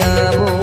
যাব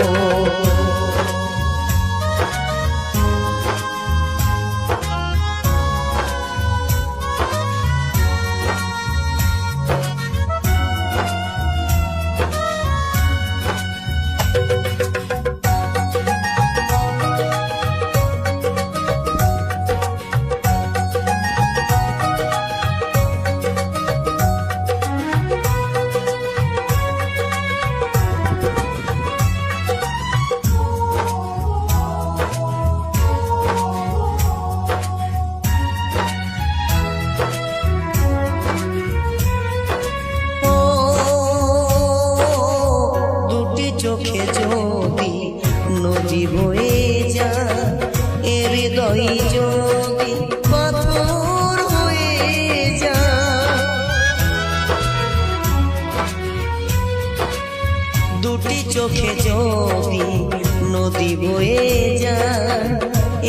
হৃদয় যদি পাথর হয়ে যা দুটি চোখে যদি নদী বয়ে যা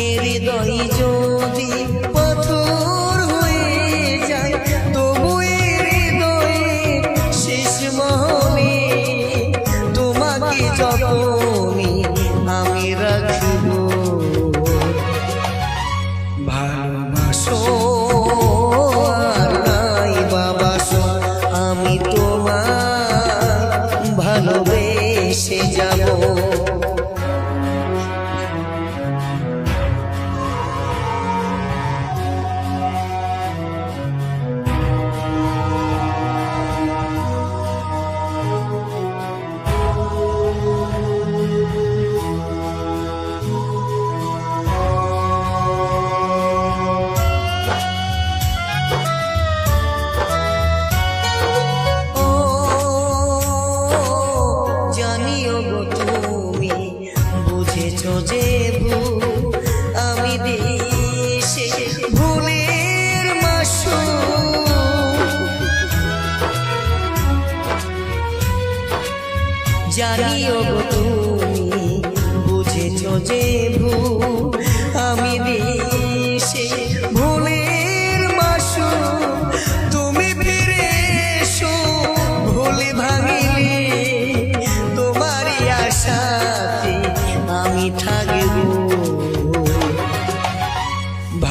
এর হৃদয় যদি পাথর হয়ে যায়, তবু হৃদয়ে শেষ মহলে তোমাকে যতনি ভালোবেসে আমি দেশে ভুলের মাসু জানিও তুমি বুঝেছ যে ভুল।